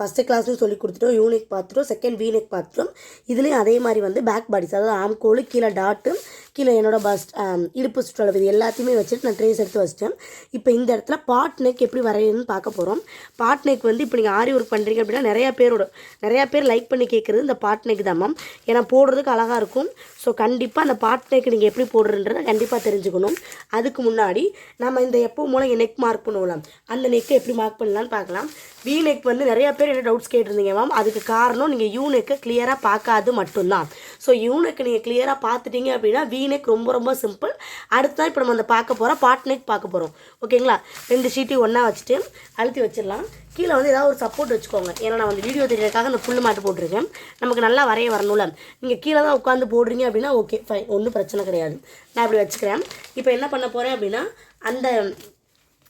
First கிளாஸ்லையும் சொல்லி கொடுத்துட்டோம். யூனிக் பார்த்துட்டோம் செகண்ட் வீனெக் பார்த்துட்டோம் இதுலேயும் அதே மாதிரி வந்து பேக் பாடிஸ் அதாவது ஆம்கோல் கீழே டாட்டு கீழே என்னோட பஸ்ட் இடுப்பு சுற்றளவு இது எல்லாத்தையுமே வச்சுட்டு நான் ட்ரேஸ் எடுத்து வச்சிட்டேன். இப்போ இந்த இடத்துல பாட் நெக் எப்படி வரையணும்னு பார்க்க போகிறோம் பாட் நெக் வந்து இப்போ நீங்கள் ஆரி ஒர்க் பண்ணுறீங்க அப்படின்னா நிறையா பேரோட நிறையா பேர் லைக் பண்ணி கேட்குறது இந்த பாட் நெக் தான் மேம் ஏன்னா போடுறதுக்கு அழகாக இருக்கும். ஸோ கண்டிப்பாக அந்த பாட் நெக் நீங்கள் எப்படி போடுறன்றதை கண்டிப்பாக தெரிஞ்சுக்கணும். அதுக்கு முன்னாடி நம்ம இந்த எப்போ மூலம் நெக் மார்க் பண்ணுவோம் அந்த நெக்கை எப்படி மார்க் பண்ணலான்னு பார்க்கலாம். வி நெக் வந்து நிறையா பேர் என்ன டவுட்ஸ் கேட்டிருந்தீங்க மேம் அதுக்கு காரணம் நீங்கள் யூ கிளியராக பார்க்காது மட்டும்தான். ஸோ யூ நீங்கள் கிளியராக பார்த்துட்டீங்க அப்படின்னா வி ரொம்ப ரொம்ப சிம்பிள் அடுத்ததான் இப்போ நம்ம அந்த பார்க்க போகிறோம் பாட் நெக் பார்க்க போகிறோம் ஓகேங்களா ரெண்டு ஷீட்டையும் ஒன்றா வச்சுட்டு அழுத்தி வச்சிடலாம். கீழே வந்து ஏதாவது ஒரு சப்போர்ட் வச்சுக்கோங்க. ஏன்னா நான் வந்து வீடியோ தெரியறதுக்காக அந்த புல்லு மாட்டு போட்டிருக்கேன். நமக்கு நல்லா வரைய வரணும்ல. நீங்கள் கீழே தான் உட்காந்து போடுறீங்க அப்படின்னா ஓகே ஃபைன் ஒன்றும் பிரச்சனை கிடையாது. நான் இப்படி வச்சுக்கிறேன். இப்போ என்ன பண்ண போகிறேன் அப்படின்னா அந்த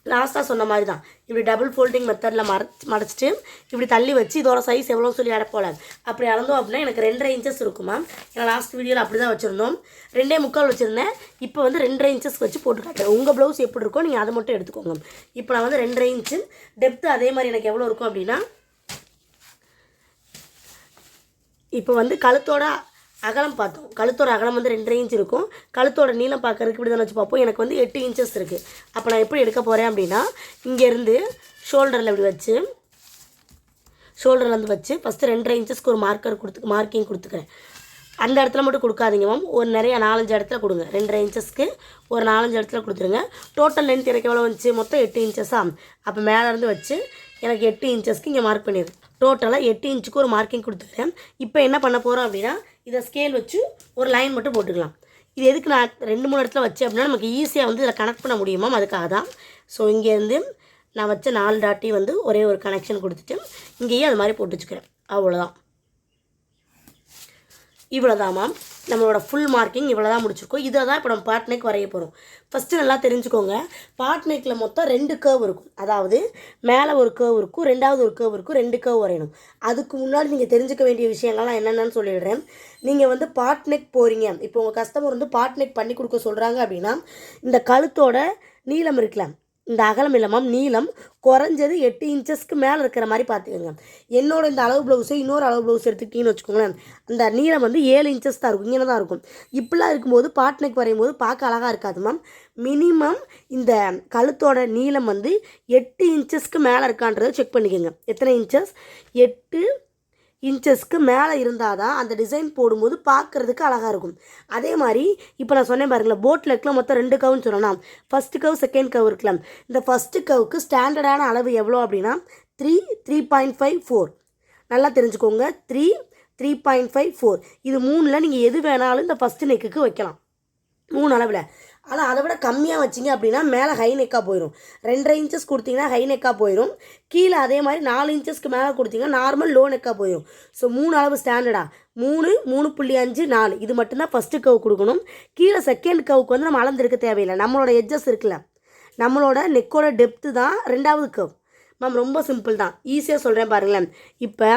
லாஸ்ட்டாக சொன்ன மாதிரி தான் இப்படி டபுள் ஃபோல்டிங் மெத்தடில் மற மடச்சிட்டு இப்படி தள்ளி வச்சு இதோட சைஸ் எவ்வளோ சொல்லி அடைப்போல அப்படி அளந்தோம் அப்படின்னா எனக்கு ரெண்டரை இன்ச்சஸ் இருக்குமா ஏன்னா லாஸ்ட் வீடியோவில் அப்படி தான் வச்சுருந்தோம். ரெண்டே முக்கால் வச்சுருந்தேன். இப்போ வந்து ரெண்டரை இன்ச்சஸ் வச்சு போட்டு காட்டுறேன். உங்கள் ப்ளவுஸ் எப்படி இருக்கோ நீங்கள் அதை மட்டும் எடுத்துக்கோங்க இப்போ நான் வந்து ரெண்டரை இன்ச்சு டெப்த்து அதே மாதிரி எனக்கு எவ்வளோ இருக்கும் அப்படின்னா இப்போ வந்து கழுத்தோட அகலம் பார்த்தோம். கழுத்தோட அகலம் வந்து ரெண்டரை இன்ச் இருக்கும். கழுத்தோட நீளம் பார்க்கறதுக்கு இப்படி தானே வச்சு பார்ப்போம். எனக்கு வந்து எட்டு இன்ச்சஸ் இருக்குது அப்போ நான் எப்படி எடுக்க போகிறேன் அப்படின்னா இங்கேருந்து ஷோல்டரில் இப்படி வச்சு ஷோல்டரில் வந்து வச்சு ஃபஸ்ட்டு ரெண்டரை இன்ச்சஸ்க்கு ஒரு மார்க்கர் கொடுத்து மார்க்கிங் கொடுத்துக்கிறேன். அந்த இடத்துல மட்டும் கொடுக்காதீங்க மேம் ஒரு நிறைய நாலஞ்சு இடத்துல கொடுங்க. ரெண்டரை இன்ச்சஸ்க்கு ஒரு நாலஞ்சு இடத்துல கொடுத்துருங்க. டோட்டல் லென்த் எனக்கு எவ்வளோ வந்துச்சு? மொத்தம் எட்டு இன்ச்சஸா அப்போ மேலே இருந்து வச்சு எனக்கு எட்டு இன்ச்சஸ்க்கு இங்கே மார்க் பண்ணிடுது டோட்டலாக எட்டு இன்ச்சுக்கு ஒரு மார்க்கிங் கொடுத்துருக்கேன் இப்போ என்ன பண்ண போகிறோம் அப்படின்னா இதை ஸ்கேல் வச்சு ஒரு லைன் மட்டும் போட்டுக்கலாம். இது எதுக்கு நான் ரெண்டு மூணு இடத்துல வச்சேன் அப்படின்னா நமக்கு ஈஸியாக வந்து இதில் கனெக்ட் பண்ண முடியுமா? அதுக்காக தான். ஸோ இங்கேருந்து நான் வச்ச நாலு டாட்டி வந்து ஒரே ஒரு கனெக்ஷன் கொடுத்துட்டு இங்கேயே அது மாதிரி போட்டு வச்சுக்கிறேன். அவ்வளோதான் இவ்வளோதான் மேம் நம்மளோட ஃபுல் மார்க்கிங் இவ்வளோ தான் முடிச்சிருக்கோம். இதை தான் இப்போ நம்ம பாட்னேக் வரைய போகிறோம் ஃபஸ்ட்டு நல்லா தெரிஞ்சுக்கோங்க. பாட்னேக்கில் மொத்தம் ரெண்டு கேர்வ் இருக்கும். அதாவது மேலே ஒரு கேர்வ் இருக்கும் ரெண்டாவது ஒரு கேர்வ் இருக்கும் ரெண்டு கேர்வ் வரையணும். அதுக்கு முன்னாடி நீங்கள் தெரிஞ்சுக்க வேண்டிய விஷயங்கள்லாம் என்னென்னு சொல்லிடுறேன். நீங்கள் வந்து பாட்னெக் போகிறீங்க இப்போ உங்கள் கஸ்டமர் வந்து பாட்னெக் பண்ணி கொடுக்க சொல்கிறாங்க அப்படின்னா இந்த கழுத்தோட நீளம் இருக்கலாம். இந்த அகலம் இல்லாமல் நீளம் குறைஞ்சது எட்டு இன்ச்சஸ்க்கு மேலே இருக்கிற மாதிரி பார்த்துக்கோங்க. என்னோட இந்த அளவு ப்ளவுஸை இன்னொரு அளவு ப்ளவுஸ் எடுத்துக்கிட்டீங்கன்னு வச்சுக்கோங்களேன் அந்த நீளம் வந்து ஏழு இன்ச்சஸ் தான் இருக்கும் இங்கே தான் இருக்கும். இப்படிலாம் இருக்கும்போது பாட்னக்கு வரையும் போது பார்க்க அழகாக இருக்காது மேம் மினிமம் இந்த கழுத்தோட நீளம் வந்து எட்டு இன்ச்சஸ்க்கு மேலே இருக்கான்றதை செக் பண்ணிக்கோங்க. எத்தனை இன்ச்சஸ் எட்டு இன்ச்சஸ்க்கு மேலே இருந்தால் தான் அந்த டிசைன் போடும்போது பார்க்குறதுக்கு அழகாக இருக்கும். அதே மாதிரி இப்போ நான் சொன்னேன் பாருங்களேன் போட்டில் இருக்கலாம் மொத்தம் ரெண்டு கவுன்னு சொல்லலாம். ஃபஸ்ட்டு கவ் செகண்ட் கவ் இருக்கலாம். இந்த ஃபஸ்ட்டு கவுக்கு ஸ்டாண்டர்டான அளவு எவ்வளோ அப்படின்னா three three point five four நல்லா தெரிஞ்சுக்கோங்க three three point five four இது மூணில் நீங்கள் எது வேணாலும் இந்த ஃபஸ்ட்டு நெக்குக்கு வைக்கலாம். மூணு அளவில். ஆனால் அதை விட கம்மியாக வச்சிங்க அப்படின்னா மேலே ஹை நெக்காக போயிடும் ரெண்டரை இன்ச்சஸ் கொடுத்தீங்கன்னா ஹை நெக்காக போயிடும் கீழே அதே மாதிரி நாலு இன்ச்சஸ்க்கு மேலே கொடுத்தீங்கன்னா நார்மல் லோ நெக்காக போயிடும் ஸோ மூணு அளவு ஸ்டாண்டர்டா மூணு மூணு புள்ளி அஞ்சு நாலு. இது மட்டும்தான் ஃபஸ்ட்டு கவு கொடுக்கணும். கீழே செகண்ட் கவுக்கு வந்து நம்ம அளந்துருக்க தேவையில்லை. நம்மளோட எட்ஜஸ் இருக்குல்ல. நம்மளோட நெக்கோட டெப்த்து தான் ரெண்டாவது கவ் மேம் ரொம்ப சிம்பிள் தான். ஈஸியாக சொல்கிறேன் பாருங்களேன். இப்போ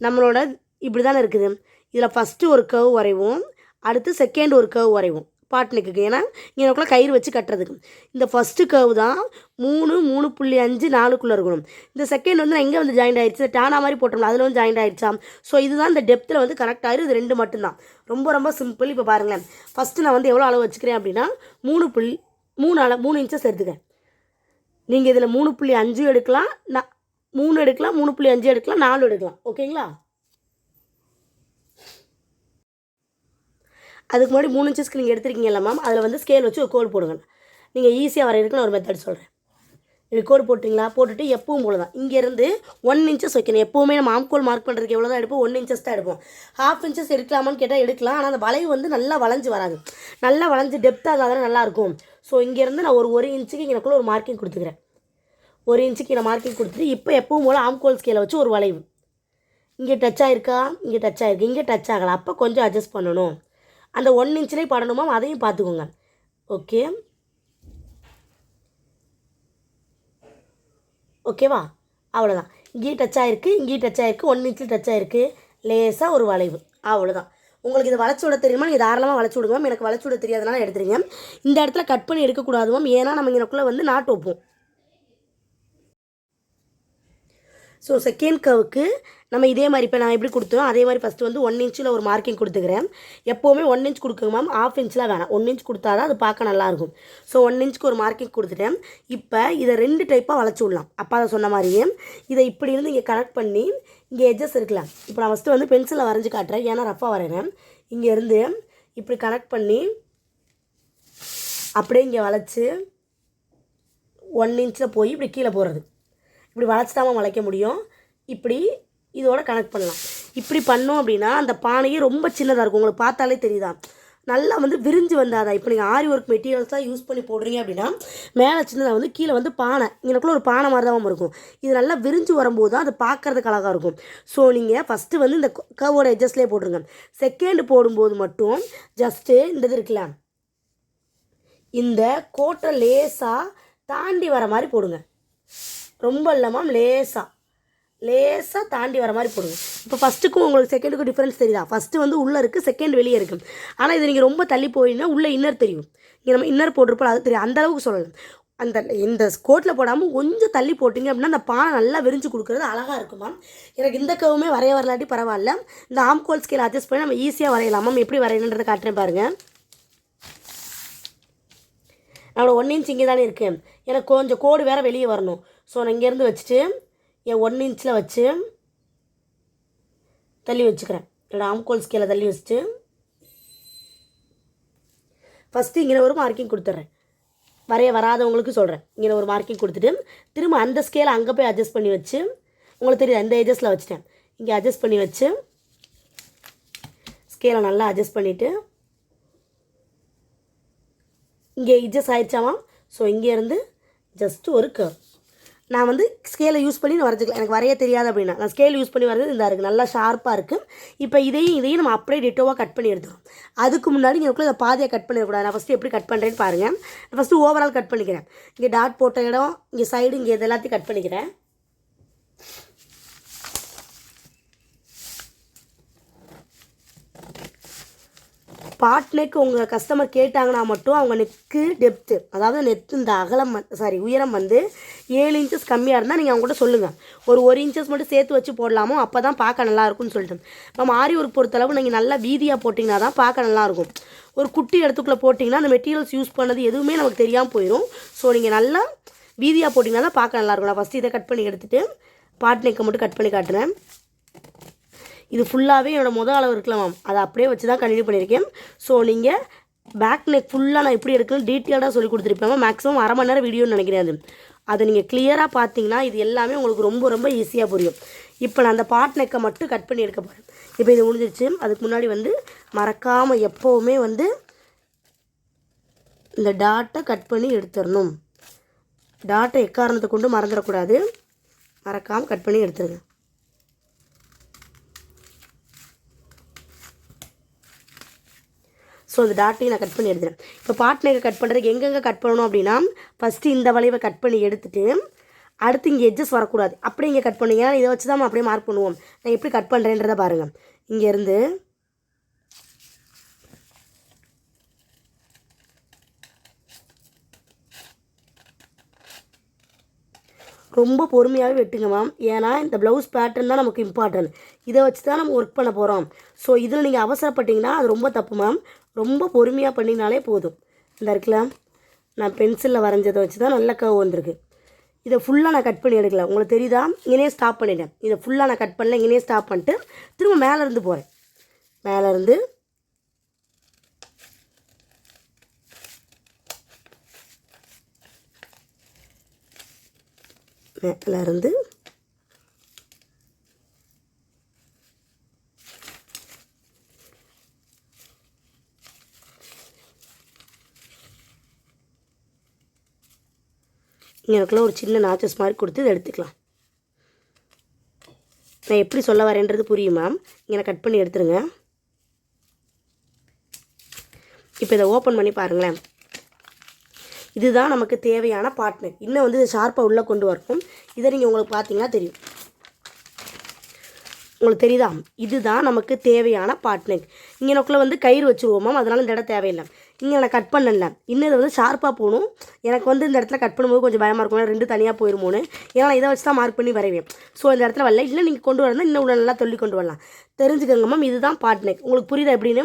நம்மளோட இப்படி தானே இருக்குது. இதில் ஃபஸ்ட்டு ஒரு கவ் வரைவோம். அடுத்து செகண்ட் ஒரு கவ் வரைவோம். பாட்னுக்கு ஏன்னா இங்கனக்குள்ளே கயிறு வச்சு கட்டுறதுக்கு. இந்த ஃபஸ்ட்டு கர்வ் தான் மூணு மூணு புள்ளி அஞ்சு நாலுக்குள்ளே இருக்கணும். இந்த செகண்ட் வந்து நான் எங்கே வந்து ஜாயிண்ட் ஆயிடுச்சு டானா மாதிரி போட்டோம்ல அதில் வந்து ஜாயிண்ட் ஆயிடுச்சா ஸோ இதுதான் இந்த டெப்த்தில் வந்து கரெக்ட் ஆயிரும். இது ரெண்டு மட்டும்தான். ரொம்ப ரொம்ப சிம்பிள் இப்போ பாருங்களேன். ஃபஸ்ட்டு நான் வந்து எவ்வளோ அளவு வச்சுக்கிறேன் அப்படின்னா மூணு புள்ளி மூணு அளவு மூணு இன்ச்சஸ் எடுத்துக்கேன் நீங்கள் இதில் மூணு புள்ளி அஞ்சும் எடுக்கலாம் நான் மூணு எடுக்கலாம் மூணு புள்ளி அஞ்சு எடுக்கலாம் நாலு எடுக்கலாம். ஓகேங்களா அதுக்கு முன்னாடி மூணு இன்ச்சஸ்க்கு நீங்கள் எடுத்துருக்கீங்கல்ல மேம் அதில் வந்து ஸ்கேல் வச்சு ஒரு கோடு போடுங்க. நீங்கள் ஈஸியாக வரையிறதுக்குன்னு நான் ஒரு மெத்தட் சொல்கிறேன் இப்படி கோடு போட்டிங்களா? போட்டுட்டு எப்பவும் போல தான். இங்கேருந்து ஒன் இன்ச்சஸ் வைக்கணும். எப்போவுமே நம்ம ஆம்கோல் மார்க் பண்ணுறதுக்கு எவ்வளோ தான் எடுப்போம்? ஒன் இன்ச்சஸ் தான் எடுப்போம். ஹாஃப் இன்ச்சஸ் எடுக்கலாமான்னு கேட்டால் எடுக்கலாம். ஆனால் அந்த வளைவு வந்து நல்லா வளைஞ்சு வராது. நல்லா வளைஞ்சு டெப்த்தாக இருந்தால் நல்லாயிருக்கும் ஸோ இங்கேருந்து நான் ஒரு ஒரு இன்ச்சுக்கு எனக்குள்ளே ஒரு மார்க்கிங் கொடுத்துக்கிறேன். ஒரு இன்ச்சுக்கு நான் மார்க்கிங் கொடுத்துட்டு இப்போ எப்பவும் போல் ஆம்கோல் ஸ்கேலை வச்சு ஒரு வளைவு. இங்கே டச் ஆகிருக்கா இங்கே டச் ஆகிருக்கு இங்கே டச் ஆகலை. அப்போ கொஞ்சம் அட்ஜஸ்ட் பண்ணணும். அந்த ஒன் இன்ச்லேயே படணுமா? அதையும் பார்த்துக்கோங்க. ஓகே ஓகேவா அவ்வளோதான் இங்கேயும் டச் ஆகிருக்கு இங்கேயும் டச் ஆகிருக்கு ஒன் இன்ச்சில் டச் ஆகிருக்கு லேசாக ஒரு வளைவு. அவ்வளோதான் உங்களுக்கு இது வளைச்சி விட தெரியுமா? நீங்கள் தாராளமாக வளைச்சி விடுங்க மேம் எனக்கு வளைச்சி விட தெரியாதனால எடுத்துருங்க இந்த இடத்துல கட் பண்ணி எடுக்கக்கூடாது மேம் ஏன்னா நம்ம இதுக்குள்ளே வந்து நாட்டு வைப்போம். ஸோ செகண்ட் கவுக்கு நம்ம இதே மாதிரி இப்போ நான் எப்படி கொடுத்தோம் அதே மாதிரி ஃபஸ்ட்டு வந்து ஒன் இன்ச்சில் ஒரு மார்க்கிங் கொடுத்துக்கிறேன். எப்போவுமே ஒன் இன்ச் கொடுக்குங்க மேம் ஆஃப் இன்ச்லாம் வேணாம். ஒன் இன்ச் கொடுத்தா தான் அது பார்க்க நல்லாயிருக்கும் ஸோ ஒன் இன்ச்சுக்கு ஒரு மார்க்கிங் கொடுத்துட்டேன். இப்போ இதை ரெண்டு டைப்பாக வளைச்சி விடலாம். அப்பா அதை சொன்ன மாதிரியே. இதை இப்படி இருந்து இங்கே கனெக்ட் பண்ணி இங்கே எஜஸ் இருக்கலாம். இப்போ நான் ஃபஸ்ட்டு வந்து பென்சிலில் வரைஞ்சி காட்டுறேன். ஏன்னா ரஃபாக வரைகிறேன் இங்கே இருந்து இப்படி கனெக்ட் பண்ணி அப்படியே இங்கே வளைச்சி ஒன் இன்ச்சில் போய் இப்படி கீழே போகிறது இப்படி வளைச்சிட்டாமல் வளைக்க முடியும். இப்படி இதோட கனெக்ட் பண்ணலாம். இப்படி பண்ணோம் அப்படின்னா அந்த பானையே ரொம்ப சின்னதாக இருக்கும். உங்களுக்கு பார்த்தாலே தெரியுதா? நல்லா வந்து விரிஞ்சு வந்தாதான் இப்போ நீங்கள் ஆரி ஒர்க் மெட்டீரியல்ஸ் தான் யூஸ் பண்ணி போடுறீங்க அப்படின்னா மேலே சின்னதாக வந்து கீழே வந்து பானை. இங்கனக்குள்ள ஒரு பானை மாதிரி தான் இருக்கும். இது நல்லா விரிஞ்சு வரும்போது தான் அது பார்க்கறதுக்கு அழகாக இருக்கும். ஸோ நீங்கள் ஃபஸ்ட்டு வந்து இந்த கவோட எட்ஜஸ்ட்லேயே போட்டுருங்க. செகண்ட் போடும்போது மட்டும் ஜஸ்ட்டு இந்த இது இருக்குல்ல இந்த கோட்டை லேசாக தாண்டி வர மாதிரி போடுங்க. ரொம்ப இல்லாமல் லேசாக லேசாக தாண்டி வர மாதிரி போடுங்க. இப்போ ஃபஸ்ட்டுக்கும் உங்களுக்கு செகண்டுக்கும் டிஃப்ரென்ஸ் தெரியுதா? ஃபஸ்ட்டு வந்து உள்ளே இருக்குது செகண்ட் வெளியே இருக்குது ஆனால் இது நீங்கள் ரொம்ப தள்ளி போயிங்கன்னா உள்ளே இன்னர் தெரியும். இங்கே நம்ம இன்னர் போட்டிருப்போம் அது தெரியும் அந்த அளவுக்கு சொல்லலாம். அந்த இந்த கோட்டில் போடாமல் கொஞ்சம் தள்ளி போட்டிங்க அப்படின்னா அந்த பானை நல்லா விரிஞ்சு கொடுக்குறது அழகாக இருக்குமா எனக்கு இந்த கவுமே வரைய வரலாட்டி பரவாயில்ல. இந்த ஆம்கோல் ஸ்கேல் அட்ஜஸ்ட் பண்ணி நம்ம ஈஸியாக வரையலாம் மேம் எப்படி வரையணுன்றதை காட்டுறேன் பாருங்கள் நம்மளோட ஒன் இன்ச் இங்கே தானே இருக்குது எனக்கு கொஞ்சம் கோடு வேறு வெளியே வரணும். ஸோ நான் இங்கேருந்து வச்சுட்டு என் ஒன் இன்ச்சில் வச்சு தள்ளி வச்சுக்கிறேன். என்னோடய ஆம்கோல் ஸ்கேலை தள்ளி வச்சுட்டு ஃபஸ்ட்டு இங்கே ஒரு மார்க்கிங் கொடுத்துட்றேன். வரைய வராதவங்களுக்கு சொல்கிறேன் இங்கே ஒரு மார்க்கிங் கொடுத்துட்டு திரும்ப அந்த ஸ்கேலை அங்கே போய் அட்ஜஸ்ட் பண்ணி வச்சு உங்களுக்கு தெரியுது அந்த ஏஜஸில் வச்சுட்டேன். இங்கே அட்ஜஸ்ட் பண்ணி வச்சு ஸ்கேலை நல்லா அட்ஜஸ்ட் பண்ணிவிட்டு இங்கே இட்ஜஸ் ஆயிடுச்சாமா? ஸோ இங்கேருந்து ஜஸ்ட் ஒரு கர்வ் நான் வந்து ஸ்கேலை யூஸ் பண்ணி நான் வரைஞ்சிக்கலாம். எனக்கு வரைய தெரியாது அப்படின்னா. நான் ஸ்கேல் யூஸ் பண்ணி வரைஞ்சது இந்த இருக்குது நல்லா ஷார்ப்பாக இருக்குது இப்போ இதையும் இதையும் நம்ம அப்படியே டிட்டோவாக கட் பண்ணி எடுத்துரும் அதுக்கு முன்னாடி இங்கே இதை பாதியாக கட் பண்ணிடக்கூடாது நான் ஃபஸ்ட்டு எப்படி கட் பண்ணுறேன்னு பாருங்கள் நான் ஃபஸ்ட்டு ஓவரால் கட் பண்ணிக்கிறேன். இங்கே டாட் போட்ட இடம் இங்கே சைடு இங்கே இது எல்லாத்தையும் கட் பண்ணிக்கிறேன். பாட் நெக் உங்கள் கஸ்டமர் கேட்டாங்கன்னா மட்டும் அவங்க நெக்கு டெப்த்து அதாவது நெத்து இந்த அகலம் சாரி உயரம் வந்து ஏழு இன்ச்சஸ் கம்மியாக இருந்தால் நீங்கள் அவங்ககிட்ட சொல்லுங்கள் ஒரு ஒரு இன்ச்சஸ் மட்டும் சேர்த்து வச்சு போடலாமோ அப்போ தான் பார்க்க நல்லா இருக்கும்னு சொல்லிட்டு. நம்ம ஆரி ஒர்க் பொறுத்தளவு நீங்கள் நல்லா வீதியாக போட்டிங்கன்னா தான் பார்க்க நல்லாயிருக்கும் ஒரு குட்டி இடத்துக்குள்ளே போட்டிங்கன்னா அந்த மெட்டீரியல்ஸ் யூஸ் பண்ணது எதுவுமே நமக்கு தெரியாமல் போயிடும் ஸோ நீங்கள் நல்லா வீதியாக போட்டிங்கன்னா தான் பார்க்க நல்லாயிருக்கும் நான் ஃபஸ்ட்டு இதை கட் பண்ணி எடுத்துகிட்டு பாட் நெக்கை மட்டும் கட் பண்ணி காட்டுறேன். இது ஃபுல்லாகவே என்னோடய முதல் அளவு இருக்கலாம் மேம் அதை அப்படியே வச்சு தான் கண்டினியூ பண்ணியிருக்கேன். ஸோ நீங்கள் பேக் நெக் ஃபுல்லாக நான் எப்படி எடுக்கணும் டீட்டெயில்டாக சொல்லி கொடுத்துருப்பேன் மேக்ஸிமம் அரை மணி நேரம் வீடியோன்னு நினைக்கிறேன் அது. அதை நீங்கள் கிளியராக பார்த்தீங்கன்னா இது எல்லாமே உங்களுக்கு ரொம்ப ரொம்ப ஈஸியாக புரியும். இப்போ நான் அந்த பாட் நெக்கை மட்டும் கட் பண்ணி எடுக்க போகிறேன் இப்போ இது முடிஞ்சிருச்சு. அதுக்கு முன்னாடி வந்து மறக்காமல் எப்போவுமே வந்து இந்த டாட்டை கட் பண்ணி எடுத்துடணும். டாட்டை எக்காரணத்தை கொண்டு மறந்துடக்கூடாது. மறக்காமல் கட் பண்ணி எடுத்துருங்க. ஸோ அந்த டாட்டையும் நான் கட் பண்ணி எடுத்துகிறேன் இப்போ பாட்னரை கட் பண்ணுறதுக்கு எங்கெங்கே கட் பண்ணணும் அப்படின்னா ஃபஸ்ட்டு இந்த வளைவை கட் பண்ணி எடுத்துட்டு அடுத்து இங்கே எட்ஜஸ் வரக்கூடாது. அப்படி இங்கே கட் பண்ணுங்க. இதை வச்சு தான் அப்படியே மார்க் பண்ணுவோம். நான் எப்படி கட் பண்ணுறேன்றதை பாருங்கள் இங்கேருந்து ரொம்ப பொறுமையாகவே வெட்டுங்க மேம் ஏன்னா இந்த ப்ளவுஸ் பேட்டர்ன் தான் நமக்கு இம்பார்ட்டன்ட் இதை வச்சு தான் நம்ம ஒர்க் பண்ண போகிறோம் ஸோ இதில் நீங்கள் அவசரப்பட்டீங்கன்னா அது ரொம்ப தப்பு மேம் ரொம்ப பொறுமையாக பண்ணினாலே போதும். இந்த இருக்குல்ல? நான் பென்சிலில் வரைஞ்சதை வச்சு தான் நல்ல கவ் வந்திருக்கு. இதை ஃபுல்லாக நான் கட் பண்ணி எடுக்கல. உங்களுக்கு தெரியுதா? இங்கேயே ஸ்டாப் பண்ணிட்டேன். இதை ஃபுல்லாக நான் கட் பண்ணல. இங்கேயே ஸ்டாப் பண்ணிட்டு திரும்ப மேலேருந்து போகிறேன் மேலேருந்து மேலேருந்து இங்கே இருக்குள்ள ஒரு சின்ன நாச்சஸ் மாதிரி கொடுத்து இதை எடுத்துக்கலாம். நான் எப்படி சொல்ல வரேன்றது புரியும் மேம் இங்கே கட் பண்ணி எடுத்துருங்க. இப்போ இதை ஓப்பன் பண்ணி பாருங்களேன். இதுதான் நமக்கு தேவையான பார்ட்னர் இன்னும் வந்து இதை ஷார்ப்பாக உள்ளே கொண்டு வரணும். இதை நீங்கள் உங்களுக்கு பார்த்தீங்கன்னா தெரியும். உங்களுக்கு தெரியுதா? இதுதான் நமக்கு தேவையான பார்ட்னர் இங்கே நோக்கில் வந்து கயிறு வச்சுருவோம் மேம் அதனால இந்த இடம் தேவையில்லை. இங்கே நான் கட் பண்ணல. இன்னது வந்து ஷார்ப்பாக போகணும் எனக்கு வந்து இந்த இடத்துல கட் பண்ணும்போது கொஞ்சம் பயமாக இருக்கும். ரெண்டு தனியாக போயிருமோன்னு. ஏன்னா நான் இதை வச்சு தான் மார்க் பண்ணி வரைவேன். ஸோ இந்த இடத்துல வரல இல்லை நீங்கள் கொண்டு வரணும் இன்னும் உள்ள நல்லா சொல்லி கொண்டு வரலாம். தெரிஞ்சுக்கோங்க மேம் இதுதான் பாட் நெக் உங்களுக்கு புரியுது எப்படின்னு?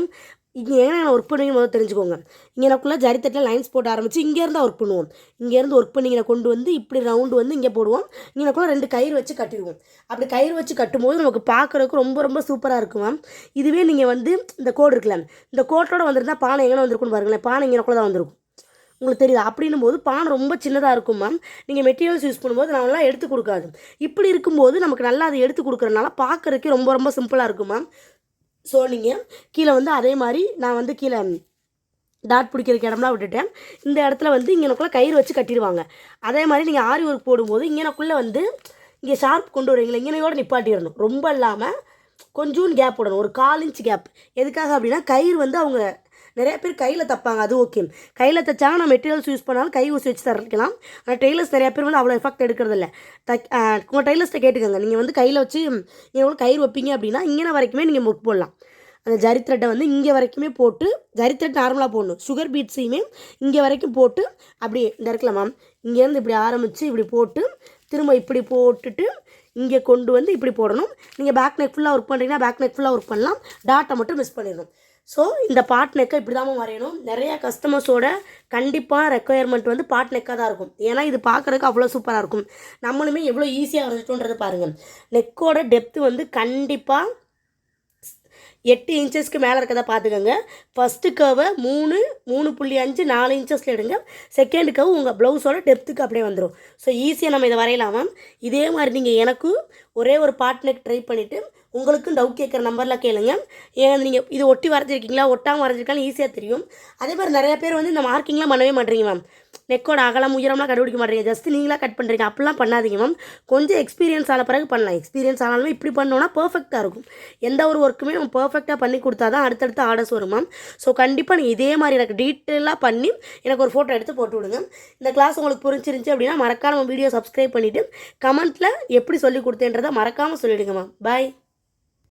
இங்கே என்ன ஒர்க் பண்ணுவீங்க முதல்ல தெரிஞ்சுக்கோங்க. இங்கே எனக்குள்ளே ஜரித்தட்டில் லைன்ஸ் போட்டு ஆரம்பித்து இங்கேருந்து ஒர்க் பண்ணுவோம். இங்கேருந்து ஒர்க் பண்ணி கொண்டு வந்து இப்படி ரவுண்டு வந்து இங்கே போடுவோம். இங்கே எனக்குள்ளே ரெண்டு கயிறு வச்சு கட்டிடுவோம். அப்படி கயிறு வச்சு கட்டும்போது நமக்கு பார்க்குறதுக்கு ரொம்ப ரொம்ப சூப்பராக இருக்கும் மேம் இதுவே நீங்கள் வந்து இந்த கோடு இருக்குல்ல இந்த கோட்டோட வந்துருந்தால் பானை எங்கே வந்திருக்குன்னு பாருங்களேன். பானை இங்கேனக்குள்ளே தான் வந்திருக்கும். உங்களுக்கு தெரியுது? அப்படின்னும் போது பானை ரொம்ப சின்னதாக இருக்கும் மேம் நீங்கள் மெட்டீரியல்ஸ் யூஸ் பண்ணும்போது நம்மளாம் எடுத்து கொடுக்காது. இப்படி இருக்கும்போது நமக்கு நல்லா அதை எடுத்து கொடுக்குறனால பார்க்குறதுக்கே ரொம்ப ரொம்ப சிம்பிளாக இருக்கும் மேம் ஸோ நீங்கள் கீழே வந்து அதே மாதிரி நான் வந்து கீழே டாட் பிடிக்கிறதுக்கு இடம்லாம் விட்டுட்டேன். இந்த இடத்துல வந்து இங்கனக்குள்ளே கயிறு வச்சு கட்டிடுவாங்க. அதே மாதிரி நீங்கள் ஆரி ஒர்க் போடும்போது இங்கனக்குள்ளே வந்து இங்கே ஷார்ப் கொண்டு வரீங்களா இங்கனையோட நிப்பாட்டிடணும். ரொம்ப இல்லாமல் கொஞ்சோண்டு கேப் விடணும் ஒரு கால் இன்ச் கேப் எதுக்காக அப்படின்னா கயிறு வந்து அவங்க நிறைய பேர் கையில் தப்பாங்க அது ஓகே கையில் தைச்சாங்க நான் மெட்டீரியல்ஸ் யூஸ் பண்ணாலும் கை ஊசி வச்சு தரலாம். ஆனால் டெய்லர்ஸ் நிறைய பேர் வந்து அவ்வளோ எஃபெக்ட் எடுக்கிறதில்ல. தக் உங்கள் டெய்லர்ஸ்ட்டை கேட்டுக்கோங்க. நீங்கள் வந்து கையில் வச்சு நீங்கள் கயிறு வைப்பீங்க அப்படின்னா இங்கே வரைக்குமே நீங்கள் முக் போடலாம். அந்த ஜரி த்ரெட்டை வந்து இங்கே வரைக்குமே போட்டு ஜரி த்ரெட் நார்மலாக போடணும். சுகர் பீட்ஸையுமே இங்கே வரைக்கும் போட்டு அப்படி இந்த இருக்குல்ல மேம் இங்கேருந்து இப்படி ஆரம்பித்து இப்படி போட்டு திரும்ப இப்படி போட்டுட்டு இங்கே கொண்டு வந்து இப்படி போடணும். நீங்கள் பேக் நெக் ஃபுல்லாக ஒர்க் பண்ணுறீங்கன்னா பேக் நெக் ஃபுல்லாக ஒர்க் பண்ணலாம். டாட்டை மட்டும் மிஸ் பண்ணிடணும். ஸோ இந்த பாட் நெக்கை இப்படி தான் வரையணும். நிறைய கஸ்டமர்ஸோட கண்டிப்பாக ரெக்குயர்மெண்ட் வந்து பாட் நெக்காக தான் இருக்கும். ஏன்னா இது பார்க்குறதுக்கு அவ்வளோ சூப்பராக இருக்கும். நம்மளுமே எவ்வளோ ஈஸியாக வரைஞ்சிட்டோன்றது பாருங்கள் நெக்கோட டெப்த்து வந்து கண்டிப்பாக எட்டு இன்ச்சஸ்க்கு மேலே இருக்கதா பார்த்துக்கோங்க ஃபஸ்ட்டு கவை மூணு மூணு புள்ளி அஞ்சு நாலு இன்ச்சஸில் எடுங்க. செகண்ட் கவு உங்கள் ப்ளவுஸோட டெப்த்துக்கு அப்படியே வந்துடும் ஸோ ஈஸியாக நம்ம இதை வரையலாமா இதே மாதிரி நீங்கள் எனக்கும் ஒரே ஒரு பார்ட்னர் ட்ரை பண்ணிவிட்டு உங்களுக்கும் டவுட் கேட்குற நம்பரில் கேளுங்க. ஏன் நீங்கள் இது ஒட்டி வரைஞ்சிருக்கீங்களா? ஒட்டாமல் வரைஞ்சிருக்கான்னு ஈஸியாக தெரியும். அதே மாதிரி நிறைய பேர் வந்து இந்த மார்க்கிங்லாம் பண்ணவே மாட்டேறீங்க மேம் நெக்கோட அகலம் உயரம்லாம் கண்டுபிடிக்க மாட்டீங்க. ஜஸ்ட் நீங்களாக கட் பண்ணுறீங்க அப்படிலாம் பண்ணாதீங்க மேம் கொஞ்சம் எக்ஸ்பீரியன்ஸ் ஆன பிறகு பண்ணலாம். எக்ஸ்பீரியன்ஸ் ஆனாலும் இப்படி பண்ணோன்னா பர்ஃபெக்டாக இருக்கும். எந்த ஒரு ஒர்க்குமே நம்ம பர்ஃபெக்டாக பண்ணி கொடுத்தா தான் அடுத்தடுத்து ஆர்டர்ஸ் வரும் மேம் ஸோ கண்டிப்பாக நீங்கள் இதே மாதிரி எனக்கு டீட்டெயிலாக பண்ணி எனக்கு ஒரு ஃபோட்டோ எடுத்து போட்டு விடுங்க. இந்த கிளாஸ் உங்களுக்கு புரிஞ்சிருந்துச்சு அப்படின்னா மறக்காம வீடியோ சப்ஸ்கிரைப் பண்ணிவிட்டு கமெண்ட்டில் எப்படி சொல்லி கொடுத்தேன்றதை மறக்காமல் சொல்லிவிடுங்க மேம் பாய்